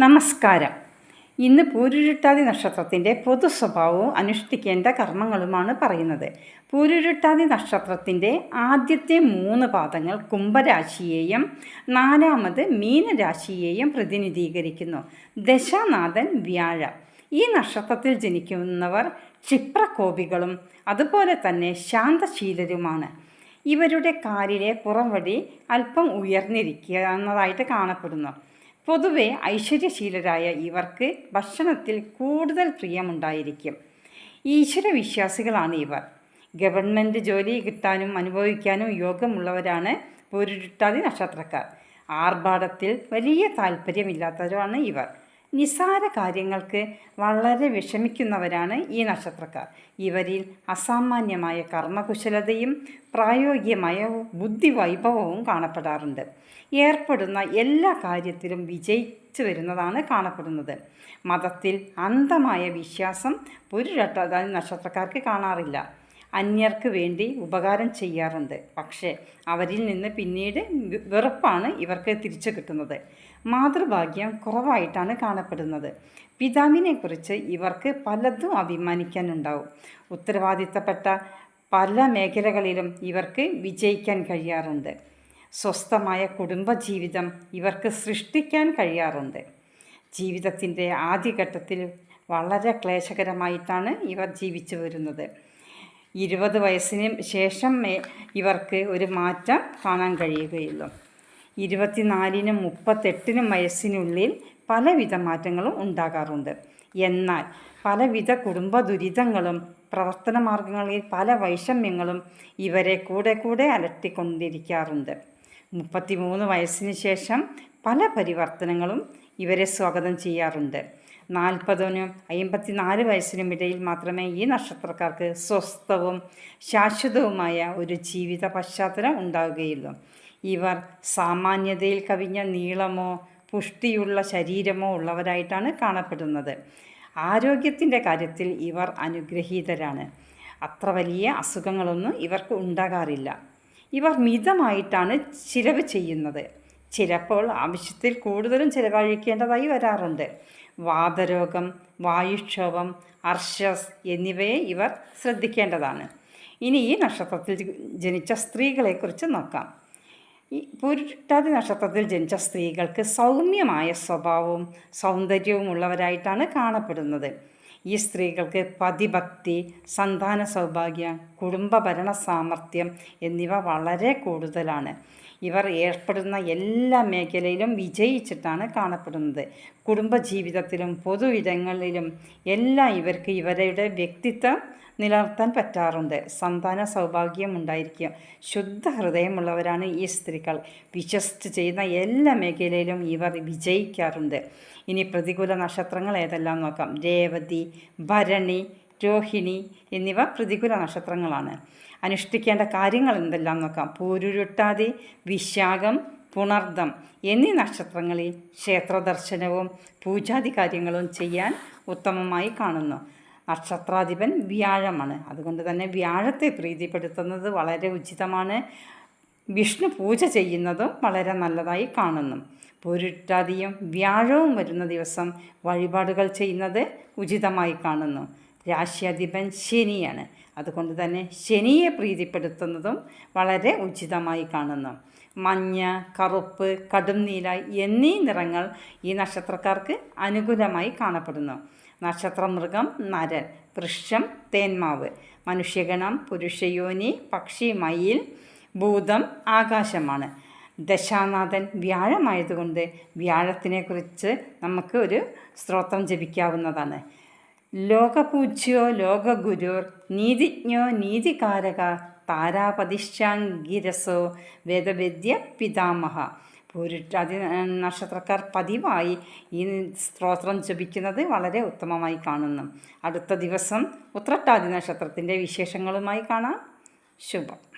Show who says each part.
Speaker 1: നമസ്കാരം. ഇന്ന് പൂരുരുട്ടാതി നക്ഷത്രത്തിന്റെ പൊതു സ്വഭാവവും അനുഷ്ഠിക്കേണ്ട കർമ്മങ്ങളുമാണ് പറയുന്നത്. പൂരുരുട്ടാതി നക്ഷത്രത്തിന്റെ ആദ്യത്തെ മൂന്ന് പാദങ്ങൾ കുംഭരാശിയെയും നാലാമത് മീനരാശിയെയും പ്രതിനിധീകരിക്കുന്നു. ദശാനാഥൻ വ്യാഴ. ഈ നക്ഷത്രത്തിൽ ജനിക്കുന്നവർ ക്ഷിപ്രകോപികളും അതുപോലെ തന്നെ ശാന്തശീലരുമാണ്. ഇവരുടെ കാലിലെ പുറംവടി അല്പം ഉയർന്നിരിക്കുന്നതായിട്ട് കാണപ്പെടുന്നു. പൊതുവെ ഐശ്വര്യശീലരായ ഇവർക്ക് ഭക്ഷണത്തിൽ കൂടുതൽ പ്രിയമുണ്ടായിരിക്കും. ഈശ്വരവിശ്വാസികളാണ് ഇവർ. ഗവൺമെന്റ് ജോലി കിട്ടാനും അനുഭവിക്കാനും യോഗമുള്ളവരാണ് പൊരുട്ടാതി നക്ഷത്രക്കാർ. ആർഭാടത്തിൽ വലിയ താല്പര്യമില്ലാത്തവരാണ് ഇവർ. നിസാര കാര്യങ്ങൾക്ക് വളരെ വിഷമിക്കുന്നവരാണ് ഈ നക്ഷത്രക്കാർ. ഇവരിൽ അസാമാന്യമായ കർമ്മകുശലതയും പ്രായോഗികമായ ബുദ്ധിവൈഭവവും കാണപ്പെടാറുണ്ട്. ഏർപ്പെടുന്ന എല്ലാ കാര്യത്തിലും വിജയിച്ചു വരുന്നതാണ് കാണപ്പെടുന്നത്. മതത്തിൽ അന്ധമായ വിശ്വാസം പുരുഷ നക്ഷത്രക്കാർക്ക് കാണാറില്ല. അന്യർക്ക് വേണ്ടി ഉപകാരം ചെയ്യാറുണ്ട്. പക്ഷേ അവരിൽ നിന്ന് പിന്നീട് വെറുപ്പാണ് ഇവർക്ക് തിരിച്ചു കിട്ടുന്നത്. മാതൃഭാഗ്യം കുറവായിട്ടാണ് കാണപ്പെടുന്നത്. പിതാവിനെക്കുറിച്ച് ഇവർക്ക് പലതും അഭിമാനിക്കാനുണ്ടാവും. ഉത്തരവാദിത്തപ്പെട്ട പല മേഖലകളിലും ഇവർക്ക് വിജയിക്കാൻ കഴിയാറുണ്ട്. സ്വസ്ഥമായ കുടുംബജീവിതം ഇവർക്ക് സൃഷ്ടിക്കാൻ കഴിയാറുണ്ട്. ജീവിതത്തിന്റെ ആദ്യഘട്ടത്തിൽ വളരെ ക്ലേശകരമായിട്ടാണ് ഇവർ ജീവിച്ചു വരുന്നത്. ഇരുപത് വയസ്സിന് ശേഷം ഇവർക്ക് ഒരു മാറ്റം കാണാൻ കഴിയുകയുള്ളൂ. ഇരുപത്തിനാലിനും മുപ്പത്തെട്ടിനും വയസ്സിനുള്ളിൽ പലവിധ മാറ്റങ്ങളും ഉണ്ടാകാറുണ്ട്. എന്നാൽ പലവിധ കുടുംബ ദുരിതങ്ങളും പ്രവർത്തന മാർഗങ്ങളിൽ പല വൈഷമ്യങ്ങളും ഇവരെ കൂടെ കൂടെ അലട്ടിക്കൊണ്ടിരിക്കാറുണ്ട്. മുപ്പത്തിമൂന്ന് വയസ്സിന് ശേഷം പല പരിവർത്തനങ്ങളും ഇവരെ സ്വാഗതം ചെയ്യാറുണ്ട്. നാൽപ്പതിനും അമ്പത്തിനാല് വയസ്സിനും ഇടയിൽ മാത്രമേ ഈ നക്ഷത്രക്കാർക്ക് സ്വസ്ഥവും ശാശ്വതവുമായ ഒരു ജീവിത പശ്ചാത്തലം ഉണ്ടാവുകയുള്ളൂ. ഇവർ സാമാന്യതയിൽ കവിഞ്ഞ നീളമോ പുഷ്ടിയുള്ള ശരീരമോ ഉള്ളവരായിട്ടാണ് കാണപ്പെടുന്നത്. ആരോഗ്യത്തിന്റെ കാര്യത്തിൽ ഇവർ അനുഗ്രഹീതരാണ്. അത്ര വലിയ അസുഖങ്ങളൊന്നും ഇവർക്ക് ഉണ്ടാകാറില്ല. ഇവർ മിതമായിട്ടാണ് ചിലവ് ചെയ്യുന്നത്. ചിലപ്പോൾ ആവശ്യത്തിൽ കൂടുതലും ചിലവഴിക്കേണ്ടതായി വരാറുണ്ട്. വാതരോഗം വായുക്ഷോഭം അർഷസ് എന്നിവയെ ഇവർ ശ്രദ്ധിക്കേണ്ടതാണ്. ഇനി ഈ നക്ഷത്രത്തിൽ ജനിച്ച സ്ത്രീകളെക്കുറിച്ച് നോക്കാം. പുരുട്ടാതി നക്ഷത്രത്തിൽ ജനിച്ച സ്ത്രീകൾക്ക് സൗമ്യമായ സ്വഭാവവും സൗന്ദര്യവും ഉള്ളവരായിട്ടാണ് കാണപ്പെടുന്നത്. ഈ സ്ത്രീകൾക്ക് പതിഭക്തി സന്താന സൗഭാഗ്യം കുടുംബഭരണ സാമർഥ്യം എന്നിവ വളരെ കൂടുതലാണ്. ഇവർ ഏർപ്പെടുന്ന എല്ലാ മേഖലയിലും വിജയിച്ചിട്ടാണ് കാണപ്പെടുന്നത്. കുടുംബജീവിതത്തിലും പൊതു ഇടങ്ങളിലും എല്ലാം ഇവർക്ക് ഇവരുടെ വ്യക്തിത്വം നിലനിർത്താൻ പറ്റാറുണ്ട്. സന്താന സൗഭാഗ്യം ഉണ്ടായിരിക്കുക ശുദ്ധ ഹൃദയമുള്ളവരാണ് ഈ സ്ത്രീകൾ. വിശ്വസിച്ച് ചെയ്യുന്ന എല്ലാ മേഖലയിലും ഇവർ വിജയിക്കാറുണ്ട്. ഇനി പ്രതികൂല നക്ഷത്രങ്ങൾ ഏതെല്ലാം നോക്കാം? രേവതി ഭരണി രോഹിണി എന്നിവ പ്രതികൂല നക്ഷത്രങ്ങളാണ്. അനുഷ്ഠിക്കേണ്ട കാര്യങ്ങൾ എന്തെല്ലാം നോക്കാം? പൂരുരുട്ടാതി വിശാഖം പുണർദം എന്നീ നക്ഷത്രങ്ങളിൽ ക്ഷേത്ര ദർശനവും പൂജാതി കാര്യങ്ങളും ചെയ്യാൻ ഉത്തമമായി കാണുന്നു. നക്ഷത്രാധിപൻ വ്യാഴമാണ്. അതുകൊണ്ട് തന്നെ വ്യാഴത്തെ പ്രീതിപ്പെടുത്തുന്നത് വളരെ ഉചിതമാണ്. വിഷ്ണു പൂജ ചെയ്യുന്നതും വളരെ നല്ലതായി കാണുന്നു. പൂരുട്ടാതിയും വ്യാഴവും വരുന്ന ദിവസം വഴിപാടുകൾ ചെയ്യുന്നത് ഉചിതമായി കാണുന്നു. രാശ്യാധിപൻ ശനിയാണ്. അതുകൊണ്ട് തന്നെ ശനിയെ പ്രീതിപ്പെടുത്തുന്നതും വളരെ ഉചിതമായി കാണുന്നു. മഞ്ഞ കറുപ്പ് കടും നീല എന്നീ നിറങ്ങൾ ഈ നക്ഷത്രക്കാർക്ക് അനുകൂലമായി കാണപ്പെടുന്നു. നക്ഷത്രമൃഗം നരൻ വൃക്ഷം തേന്മാവ് മനുഷ്യഗണം പുരുഷയോനി പക്ഷി മയിൽ ഭൂതം ആകാശമാണ്. ദശാനാഥൻ വ്യാഴമായതുകൊണ്ട് വ്യാഴത്തിനെക്കുറിച്ച് നമുക്ക് ഒരു സ്ത്രോത്രം ജപിക്കാവുന്നതാണ്. ലോകപൂജ്യോ ലോകഗുരുർ നീതിജ്ഞോ നീതികാരക താരാപതിശാങ്കിരസോ വേദവേദ്യ പിതാമഹ. പൂരുട്ടാതി നക്ഷത്രക്കാർ പതിവായി ഈ സ്ത്രോത്രം ജപിക്കുന്നത് വളരെ ഉത്തമമായി കാണുന്നു. അടുത്ത ദിവസം ഉത്രട്ടാതി നക്ഷത്രത്തിന്റെ വിശേഷങ്ങളുമായി കാണാം. ശുഭം.